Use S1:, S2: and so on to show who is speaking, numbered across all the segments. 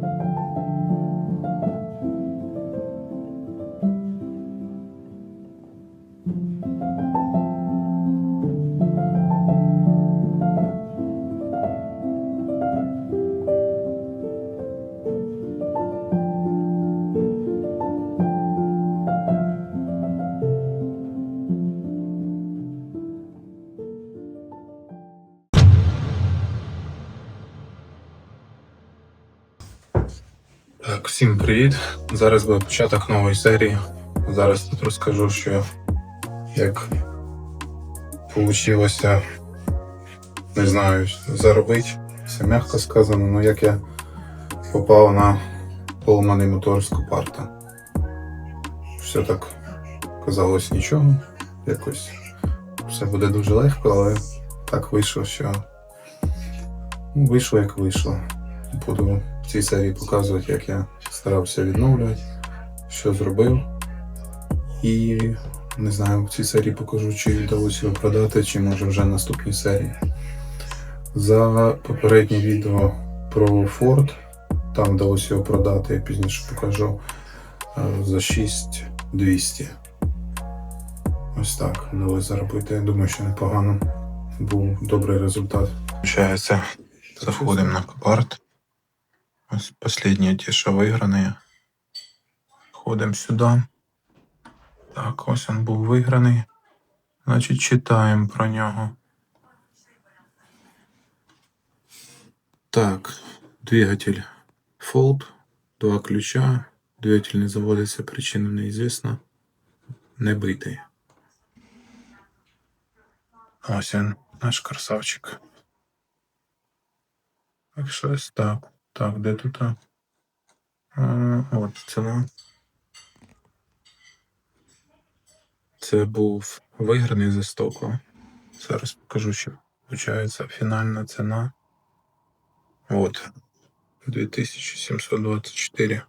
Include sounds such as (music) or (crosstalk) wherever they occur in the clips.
S1: Thank you. Привіт. Зараз буде початок нової серії. Зараз тут розкажу, що як вийшло, не знаю, заробити. Все м'яко сказано, але як я попав на поламаний мотор з Купарта. Все так казалось нічого. Якось все буде дуже легко, але так вийшло, що ну, вийшло як вийшло. Буду в цій серії показувати, як я старався відновлювати, що зробив. І не знаю, в цій серії покажу, чи вдалося його продати, чи може вже наступній серії. За попереднє відео про Ford, там вдалося його продати, я пізніше покажу е, за 6200. Ось так, вдалося заробити. Я думаю, що непогано. Був добрий результат. Заходимо на копарт. Последние ті, що виграні. Ходимо сюди. Так, ось він був виграний. Значить, читаємо про нього. Так, двигатель Fold, два ключа. Двигатель не заводиться, причина неізвісна. Не битий. Ось він, наш красавчик. Так, щось так. Так, де тут? а? От ціна. Це був виграний за стоку. Зараз покажу, що виходить фінальна ціна. От. 2724.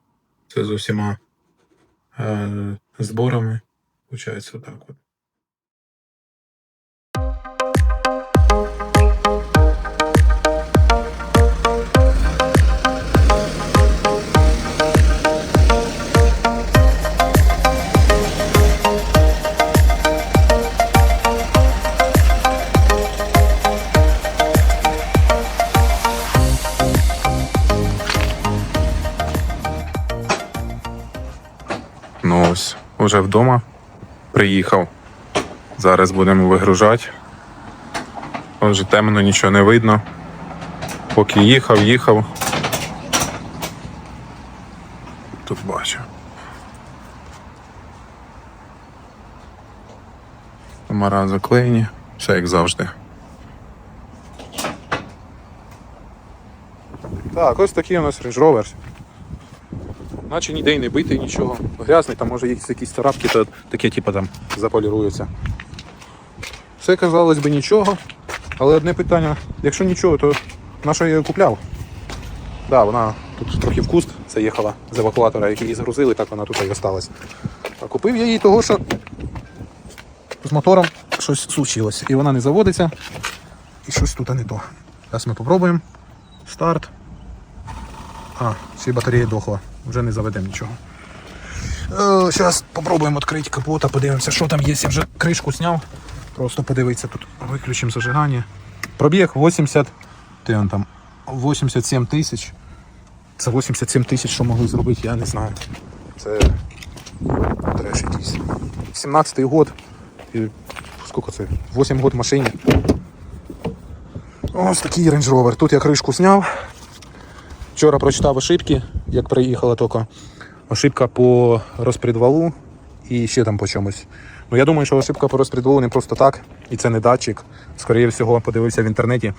S1: Це з усіма е, зборами. Получається отак от. Ну ось, уже вдома приїхав. Зараз будемо вигружати. Вже темно, нічого не видно. Поки їхав, їхав. Тут бачу. Номера заклеєні, все як завжди. Так, ось такий у нас Range Rover. Наче ніде й не битий, нічого. Грязний, там може якісь царапки, то таке, типу, там заполірується. Все казалось би нічого, але одне питання, якщо нічого, то на що я її купляв? Да, вона тут трохи в куст заїхала з евакуатора, який її згрузили, так вона тут і осталась. А купив я її того, що з мотором щось случилось. І вона не заводиться, і щось тут не то. Зараз ми попробуємо. Старт. А, ще й батарея дохла. Вже не заведемо нічого. Зараз спробуємо відкрити капота, подивимося, що там є. Я вже кришку зняв. Просто подивитися тут. Виключимо зажигання. Пробіг 80. Ти он там 87 тисяч. Це 87 тисяч, що могли зробити, я не знаю. Це треш якийсь. 17-й год. І скільки це? 8 год в машині. Ось такий Range Rover. Тут я кришку зняв. Вчора прочитав ошибки, як приїхала тільки. Ошибка по розпредвалу і ще там по чомусь. Ну я думаю, що ошибка по розпредвалу не просто так, і це не датчик. Скоріше всього, подивився в інтернеті.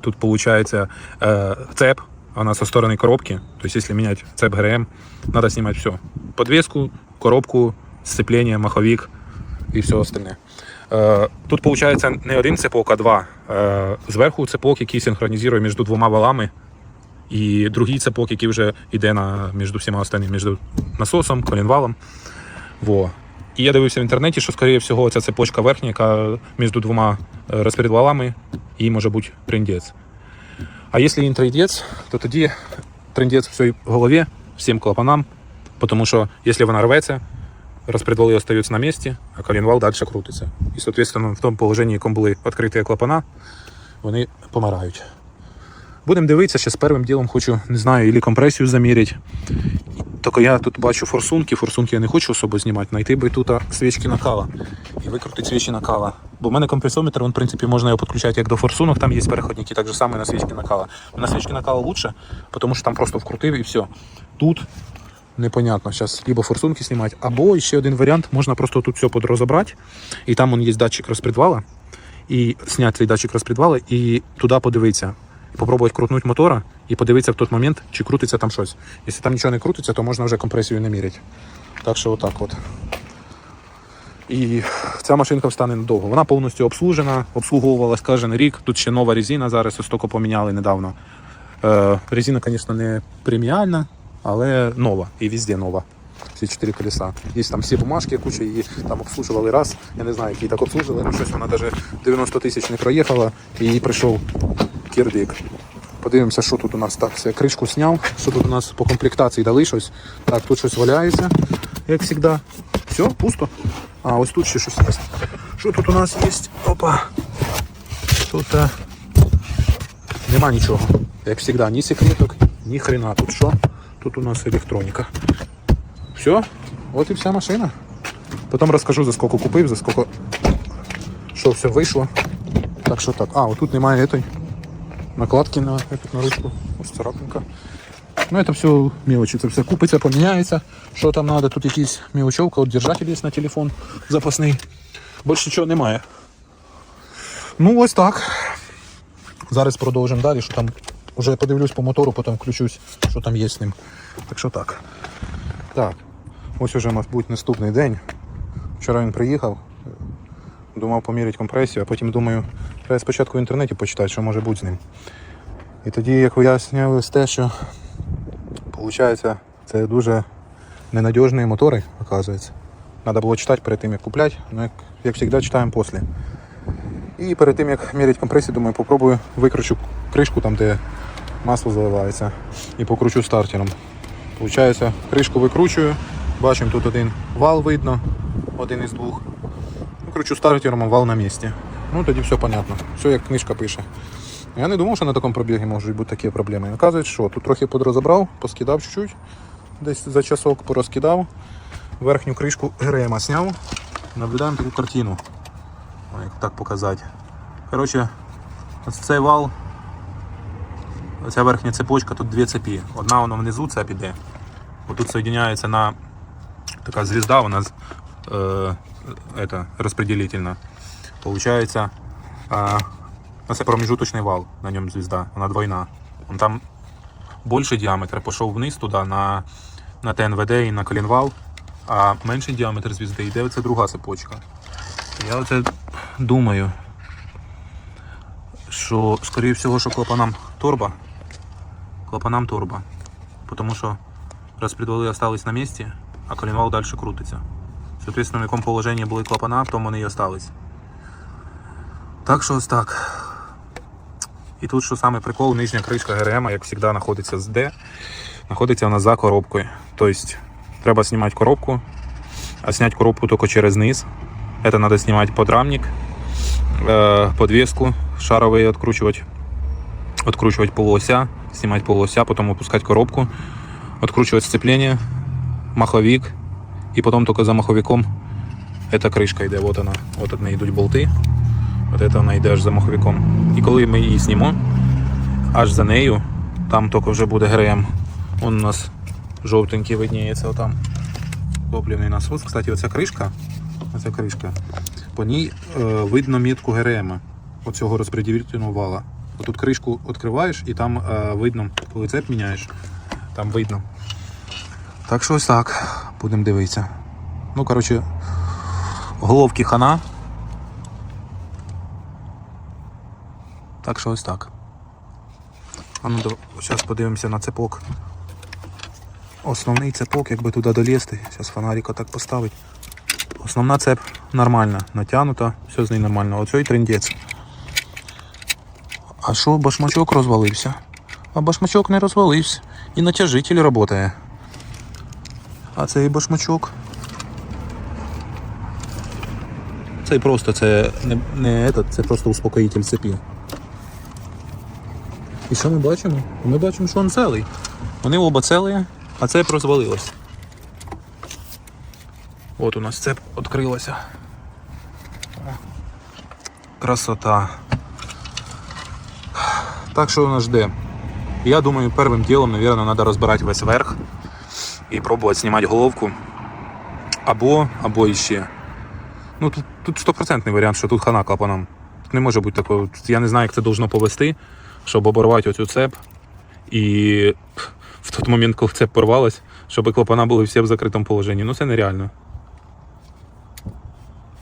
S1: Тут виходить е, цеп, вона со сторони коробки. Тобто, якщо міняти цеп ГРМ, треба знімати все. Подвеску, коробку, сцеплення, маховик і все остальне. Е, Тут виходить не один цепок, а два. Зверху цепок, який синхронізує між двома валами. І другий цепок, який вже йде на, між всіма останніми, між насосом, колінвалом. Во. І я дивився в інтернеті, що, скоріше всього, ця цепочка верхня, яка між двома е, розпредвалами, їй може бути триндець. А якщо їй триндець, то тоді
S2: трендець в своїй голові, всім клапанам, тому що якщо вона рветься, розпредвали остаються на місці, а коленвал далі крутиться. І, соответственно, в тому положенні, якому були відкриті клапана, вони помирають. Будемо дивитися, ще з першим ділом хочу, не знаю, ілі компресію заміряти. Тільки я тут бачу форсунки, форсунки я не хочу особо знімати, знайти би тут свічки накала і викрутити свічі накала. Бо в мене компресометр, він, в принципі, можна його підключати як до форсунок, там є переходники, так же саме на свічки накала. На свічки накала лучше, тому що там просто вкрутив і все. Тут непонятно. Зараз либо форсунки знімати, або ще один варіант, можна просто тут все подрозобрати, і там є датчик розпредвала, і зняти цей датчик розпредвала і туди подивитися. Попробувати крутнути мотора і подивитися в той момент, чи крутиться там щось. Якщо там нічого не крутиться, то можна вже компресію не міряти. Так що отак от. І ця машинка встане надовго. Вона повністю обслужена, обслуговувалась кожен рік. Тут ще нова резина, зараз ось тільки поміняли недавно. Е, резина, звісно, не преміальна, але нова і везде нова. Всі чотири колеса. Є там всі бумажки, куча її там обслужували раз. Я не знаю, як її так обслужили, але щось вона навіть 90 тисяч не проїхала і їй прийшов кірдик. Подивимося, що тут у нас так. Все, кришку зняв, що тут у нас по комплектації дали щось. Так, тут щось валяється, як завжди. Все, пусто. А, ось тут ще щось є. Що тут у нас є? Опа. Тут е, нема нічого. Як завжди, ні секреток, ні хрена. Тут що? Тут у нас електроніка. Все, от і вся машина. Потім розкажу за скільки купив, за скільки що все вийшло. Так що так. А, отут немає этой накладки на, на ручку. Ось царапинка. Ну, это все мелочи, це все купиться, поміняється. Що там треба, тут якісь мелочовка, от держатель є на телефон запасний. Більше нічого немає. Ну, ось так. Зараз продовжимо далі, що там вже подивлюсь по мотору, потім включусь, що там є з ним. Так що так. Так, ось уже, мабуть, наступний день. Вчора він приїхав, думав поміряти компресію, а потім думаю, треба спочатку в інтернеті почитати, що може бути з ним. І тоді, як вияснилось те, що виходить, це дуже ненадіжні мотори, оказується. Треба було читати перед тим, як купляти, ну як, як завжди читаємо після. І перед тим, як міряти компресію, думаю, попробую викручу кришку там, де масло заливається, і покручу стартером. Получається, кришку викручую, бачимо тут один вал видно, один із двох. Кручу стартером, а вал на місці. Ну тоді все понятно. Все як книжка пише. Я не думав, що на такому пробігі можуть бути такі проблеми. Оказується, що тут трохи подрозобрав, поскидав чуть-чуть, десь за часок порозкидав, верхню кришку ГРМ зняв. Наблюдаємо таку картину. О, Як так показати. Коротше, цей вал, оця верхня цепочка, тут дві цепі. Одна вона внизу цеп іде. Отут соєдиняється на така звізда, вона е, это, розпределительна. Получається, а, це вал, на ньому звізда, вона двойна. Он там більший діаметр пішов вниз туди на, на ТНВД і на колінвал, а менший діаметр звізди йде оце друга цепочка. Я оце думаю, що, скоріше всього, що клапанам торба. Клапанам торба. Тому що розпредвали остались на місці, а коленвал далі крутиться. Соответственно, в якому положенні були клапана, в тому вони і остались. Так що ось так. І тут, що саме прикол, нижня кришка ГРМ, як завжди, знаходиться з Д, знаходиться вона за коробкою. Тобто треба знімати коробку, а зняти коробку тільки через низ. Это треба знімати подрамник, э, подвеску шаровий відкручувати, відкручувати полуося, знімати полуося, потім опускати коробку, відкручувати сцеплення, маховик, і потім тільки за маховиком эта кришка йде, вот вона, от от неї йдуть болти. От это вона йде аж за маховиком. І коли ми її знімо, аж за нею, там тільки вже буде ГРМ. Он у нас жовтенький видніється отам. Топливний насос. Кстати, оця кришка, оця кришка, по ній е, видно мітку ГРМ, оцього розподілительного вала. Отут кришку відкриваєш і там е, видно, коли цеп міняєш, там видно. Так що ось так, будемо дивитися. Ну, коротше, головки хана. Так що ось так. А ну, зараз подивимося на цепок. Основний цепок, якби туди долізти. Зараз фонарика так поставить. Основна цеп нормальна, натягнута, все з нею нормально. Оцей трендець. А що, башмачок розвалився? А башмачок не розвалився. І натяжитель працює. А цей башмачок. Цей просто це не, не этот, це просто успокоїтель цепі. І що ми бачимо? Ми бачимо, що він цілий. Вони оба цілі, а цеп розвалилось. От у нас цеп відкрилося. Красота. Так що нас жде? Я думаю, первым делом, наверное, надо розбирати весь верх і пробувати знімати головку. Або, або іще. Ну тут, тут стопроцентний варіант, що тут хана клапаном. Тут не може бути такого. Я не знаю, як це должно повести, щоб оборвати оцю цеп. І в той момент, коли цеп порвалась, щоб клапана були всі в закритому положенні. Ну це нереально.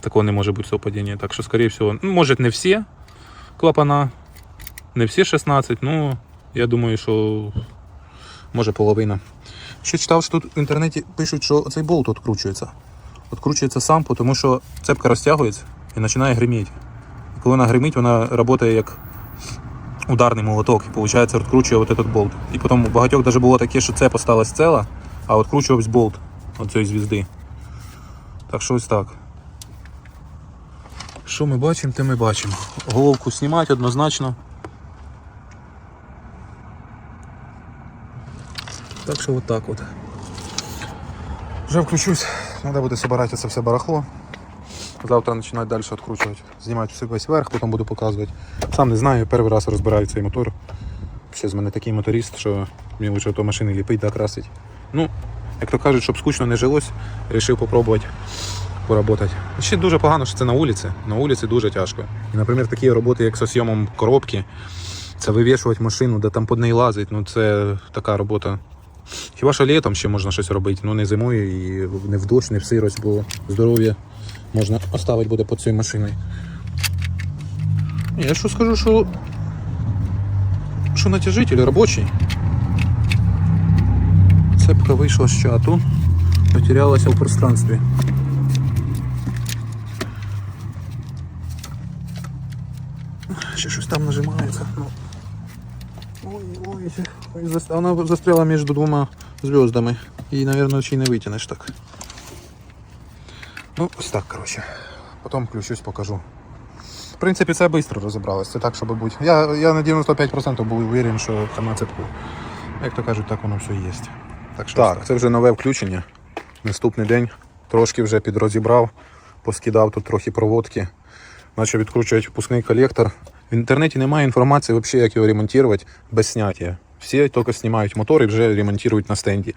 S2: Такого не може бути совпадіння. Так що, скоріше всього, ну, може не всі клапана, не всі 16, ну я думаю, що може половина. Ще читав, що тут в інтернеті пишуть, що цей болт відкручується. Відкручується сам, тому що цепка розтягується і починає гриміти. І коли вона гримить, вона працює як ударний молоток, і виходить, відкручує от этот болт. І потім у багатьох навіть було таке, що цеп осталась ціла, а відкручувався болт від цієї звізди. Так що ось так. Що ми бачимо, те ми бачимо. Головку знімати однозначно. Так що от так от. Вже включусь, треба буде збирати це все барахло. Завтра починати далі відкручувати. Знімати все весь верх, потім буду показувати. Сам не знаю, перший раз розбираю цей мотор. Ще з мене такий моторист, що мені лише то машини ліпить да красить. Ну, як то кажуть, щоб скучно не жилось, вирішив спробувати поработати. Ще дуже погано, що це на вулиці. На вулиці дуже тяжко. І, наприклад, такі роботи, як зі зйомом коробки, це вивішувати машину, де там під неї лазить, ну це така робота. Хіба що літом ще можна щось робити, ну не зимою і не в дощ, не в сирость, бо здоров'я можна оставити буде під цією машиною. Я що скажу, що, що натяжитель робочий. Цепка вийшла з чату, потерялася в пространстві. Ще щось там нажимається. Ну. Ой, ой, вона застряла двома зв'яздами. І, мабуть, ще й не витягнеш так. Ну, ось так, коротше. Потім включусь, покажу. В принципі, це швидко розібралось. Це так, щоб бути. Я, я на 95% був уверен, що там на цепку. Як то кажуть, так воно все є. Так, що так, це вже нове включення. Наступний день трошки вже підрозібрав, поскидав тут трохи проводки. Почав відкручувати впускний колектор. В інтернеті немає інформації, взагалі, як його ремонтувати без зняття. Всі тільки знімають мотор і вже ремонтують на стенді.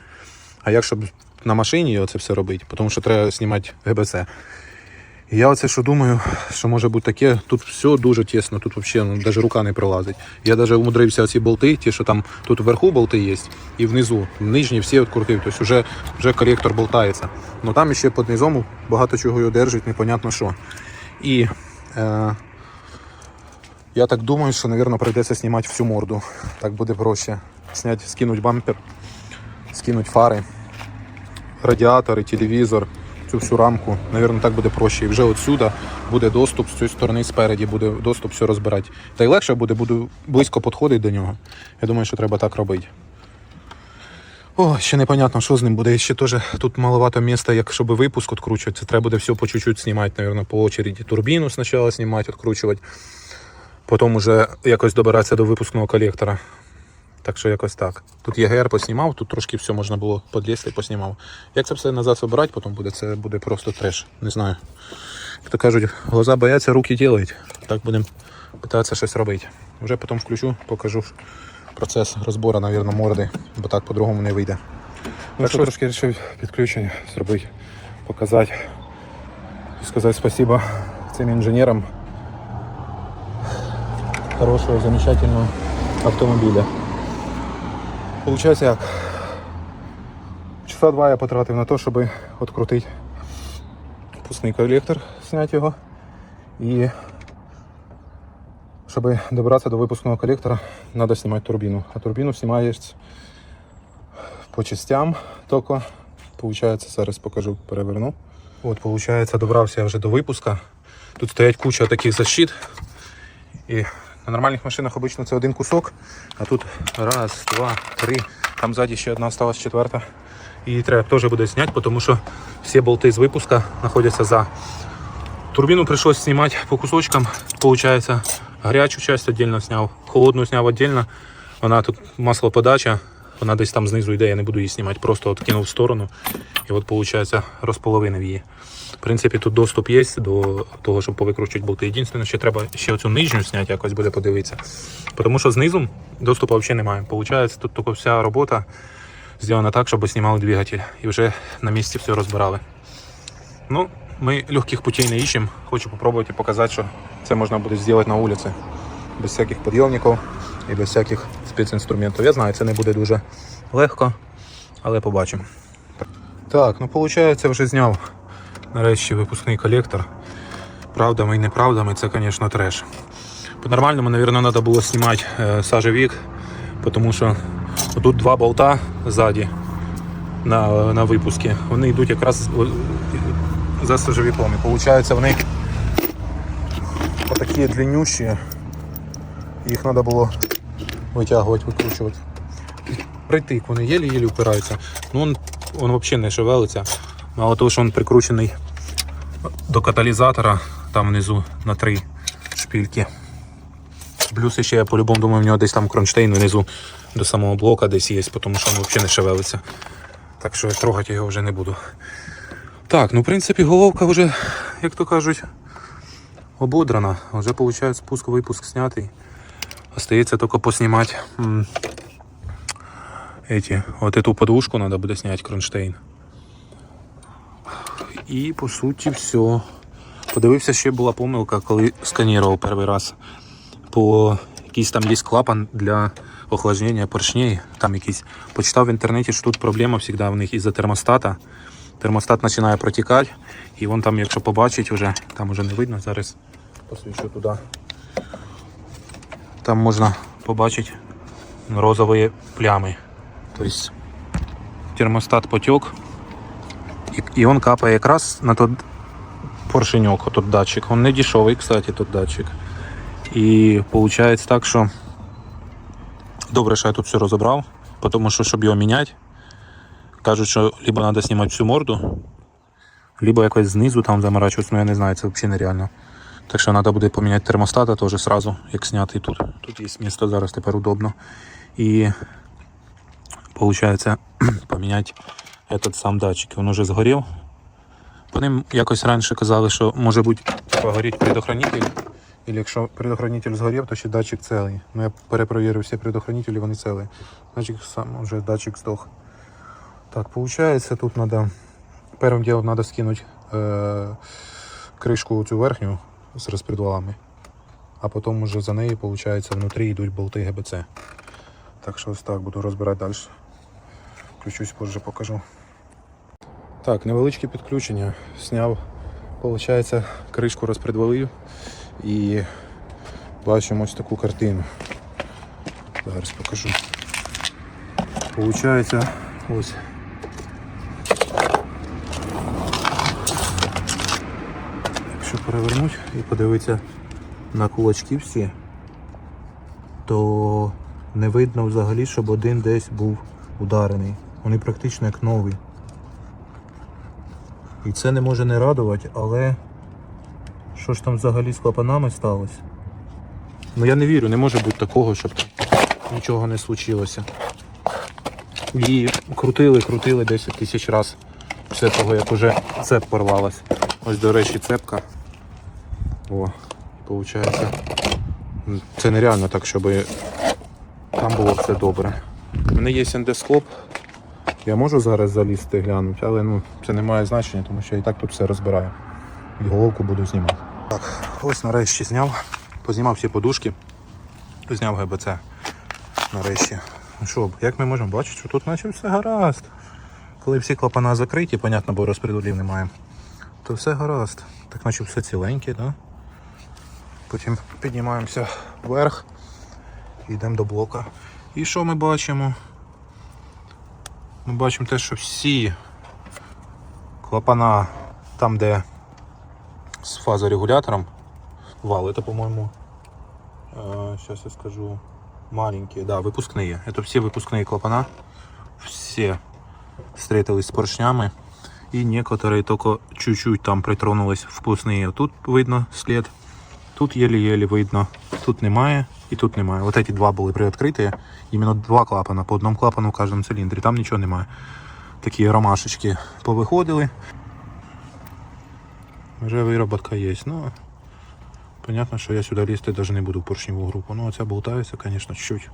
S2: А як щоб на машині це все робити, тому що треба знімати ГБЦ. І я оце що думаю, що може бути таке, тут все дуже тісно, тут взагалі ну, навіть рука не пролазить. Я навіть умудрився ці болти, ті, що там тут вверху болти є, і внизу, нижні всі відкрутив, тобто вже, вже колектор болтається. Ну там ще під низом багато чого його держить, непонятно що. І е, я так думаю, що, мабуть, прийдеться знімати всю морду. Так буде проще. Снять, скинуть бампер, скинуть фари, радіатори, телевізор, цю всю рамку. Навірно, так буде проще. І вже отсюда буде доступ з цієї сторони спереді, буде доступ все розбирати. Та й легше буде, буду близько підходити до нього. Я думаю, що треба так робити. О, ще непонятно, що з ним буде. Ще теж тут маловато місця, як щоб випуск відкручувати. Це треба буде все по чуть-чуть знімати, мабуть, по очереді. Турбіну спочатку знімати, відкручувати. Потім уже якось добиратися до випускного колектора. Так що якось так. Тут ЄГР поснімав, тут трошки все можна було подлізти і поснімав. Як це все назад збирати, потім буде, це буде просто треш. Не знаю. Як то кажуть, глаза бояться, руки ділають. Так будемо питатися щось робити. Вже потім включу, покажу процес розбору, мабуть, морди, бо так по-другому не вийде. Ну, що трошки вирішив підключення зробити, показати і сказати спасибо цим інженерам хорошего, замечательного автомобиля. Получається як? Часа два я потратив на те, щоб відкрутити впускний колектор, зняти його. І щоб добратися до випускного колектора, треба знімати турбіну. А турбіну знімаєш по частям тільки. Получається, зараз покажу, переверну. От, получається, добрався я вже до випуска. Тут стоять куча таких защит. І На нормальних машинах обично це один кусок, а тут раз, два, три. Там ззаді ще одна осталась четверта. І треба теж буде зняти, тому що всі болти з випуска знаходяться за. Турбину пришлось снимать по кусочкам. Получается, горячую часть отдельно сняв, холодную сняв отдельно. Вона тут маслоподача, вона десь там знизу йде, я не буду її знімати, просто от кинув в сторону. І от виходить розполовинив її. В принципі, тут доступ є до того, щоб повикручувати болти. Єдине, що треба ще оцю нижню зняти, якось буде подивитися. Тому що знизу доступу взагалі немає. Получається, тут тільки вся робота зроблена так, щоб знімали двигатель. І вже на місці все розбирали. Ну, ми легких путей не ищем. Хочу попробовать и показать, что це можна буде сделать на вулиці. Без всяких підйомників і без всяких спецінструментів. Я знаю, це не буде дуже легко, але побачимо. Так, ну виходить, вже зняв нарешті випускний колектор. Правдами і неправдами це, звісно, треш. По-нормальному, мабуть, треба було знімати сажевік, тому що тут два болта ззаді на, на випуску. Вони йдуть якраз за сажевиком. І виходить, вони отакі длиннющі. Їх треба було витягувати, викручувати. Притик, вони єлі-єлі впираються. Ну, він взагалі не шевелиться. Мало того, що він прикручений до каталізатора, там внизу на три шпильки. Плюс ще я по-любому думаю, в нього десь там кронштейн внизу до самого блока десь є, тому що він взагалі не шевелиться. Так що трогати його вже не буду. Так, ну в принципі головка вже, як то кажуть, ободрана. Вже виходить спуск випуск знятий. Остається тільки поснімати эти, от эту подушку треба буде зняти кронштейн. І по суті все. Подивився, ще була помилка, коли сканував перший раз по якийсь там є клапан для охлаждення поршней. Там якийсь. Почитав в інтернеті, що тут проблема завжди в них із-за термостата. Термостат починає протікати, і вон там, якщо побачить, вже, там вже не видно, зараз посвічу туди. Там можна побачити розові плями. Тобто термостат потек, і, він капає якраз на тот поршеньок, отут датчик. Він не дешевий, кстати, тут датчик. І виходить так, що добре, що я тут все розібрав, тому що щоб його міняти, кажуть, що либо треба знімати всю морду, либо якось знизу там заморачуватися, ну я не знаю, це взагалі нереально. Так що треба буде поміняти термостата теж сразу, як зняти тут. Тут є місце зараз тепер удобно. І виходить (clears throat) поміняти этот сам датчик. Він вже згорів. По ним якось раніше казали, що може бути типа, горіть предохранитель. І якщо предохранитель згорів, то ще датчик цілий. Ну я перепровірив всі предохранителі, вони цілі. Значить сам вже датчик здох. Так, получается, тут надо первым делом надо скинуть э, крышку цю верхню з розпредвалами, а потім уже за нею, получается, внутрі йдуть болти ГБЦ. Так що ось так буду розбирати далі. Включусь позже покажу. Так, невеличке підключення. Сняв, получается, кришку розпредвалив і бачимо ось таку картину. Зараз покажу. Получається ось. Якщо перевернути і подивитися на кулачки всі, то не видно взагалі, щоб один десь був ударений. Вони практично як нові. І це не може не радувати, але що ж там взагалі з клапанами сталося? Ну я не вірю, не може бути такого, щоб нічого не случилося. Її крутили, крутили 10 тисяч разів після того, як уже цеп порвалась. Ось, до речі, цепка. О, виходить. Це нереально так, щоб там було все добре. У мене є ендоскоп. Я можу зараз залізти глянути, але ну, це не має значення, тому що я і так тут все розбираю. І головку буду знімати. Так, ось нарешті зняв. Познімав всі подушки. Зняв ГБЦ. Нарешті. Ну що, як ми можемо бачити, що тут наче все гаразд. Коли всі клапана закриті, понятно, бо розпредвалів немає, то все гаразд. Так наче все ціленьке, да? Потім піднімаємося вверх, йдемо до блока. І що ми бачимо? Ми бачимо те, що всі клапана там, де з фазорегулятором вали, то, по-моєму, сейчас я скажу. Маленькие, да, выпускные. Это все выпускные клапана. Все встретились с поршнями. И некоторые только чуть-чуть там притронулись впускные. Тут видно след. Тут еле-еле видно. Тут немає і тут немає. Вот эти два були приоткриті. Іменно два клапана. По одному клапану в кожному циліндрі. Там нічого немає. Такі ромашечки повиходили. Вже вироботка є. Ну, понятно, що я сюди лізти даже не буду в поршневу групу. Ну, оця болтається, конечно, чуть.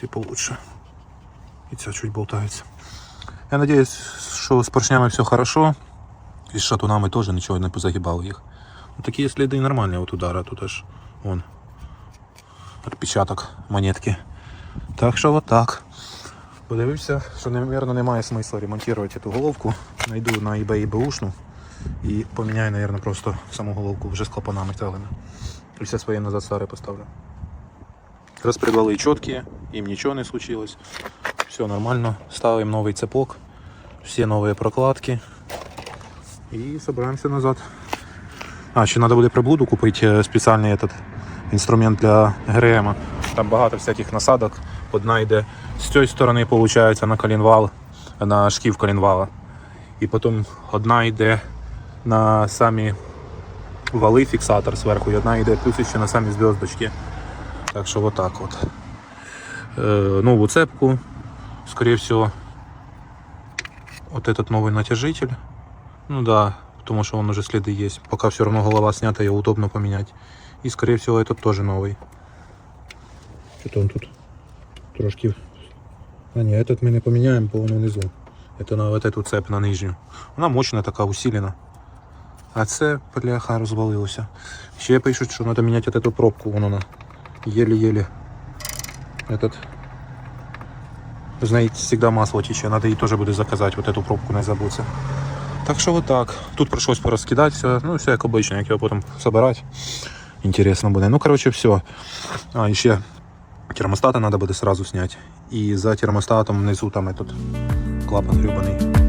S2: Ці получше. І ця чуть болтається. Я надіюсь, що з поршнями все хорошо. І з шатунами теж нічого не позагибало їх. Ну, такі сліди нормальні от удара, тут аж вон. Отпечаток монетки. Так що от так. Подивився, що, мабуть, немає смисла ремонтувати цю головку. Найду на eBay бушну і поміняю, мабуть, просто саму головку вже з клапанами целыми. І все своє назад старе поставлю. Распредвалы четкие, им ничего не случилось. Все нормально. Ставим новый цепок, все новые прокладки. И собираемся назад. А, ще треба буде приблуду купити е, спеціальний этот інструмент для ГРМ. Там багато всяких насадок. Одна йде з цієї сторони, виходить, на колінвал, на шків колінвала. І потім одна йде на самі вали фіксатор зверху, і одна йде плюс ще на самі зв'язочки. Так що вот так вот. Э, новую цепку, скорее всего, вот этот новый натяжитель. Ну да, потому что он уже следы есть. Пока все равно голова снята, ее удобно поменять. И скорее всего этот тоже новый. Что-то он тут трошки... А не, этот мы не поменяем, бо воно внизу. Это на вот эту цепь на нижню. Вона мощна така, усилена. А це, бляха, розвалилося. Ще пишуть, що треба міняти от эту пробку, вон вона. Еле-еле. Этот. Знаете, всегда масло тече. Надо її теж буде заказати, вот эту пробку не забудься. Так що вот так. Тут пришлось порозкидати все. Ну, все як обично, як його потім собирати. Інтересно буде. Ну, короче, все. А, і ще термостата надо буде сразу снять. І за термостатом внизу там этот клапан гребаний.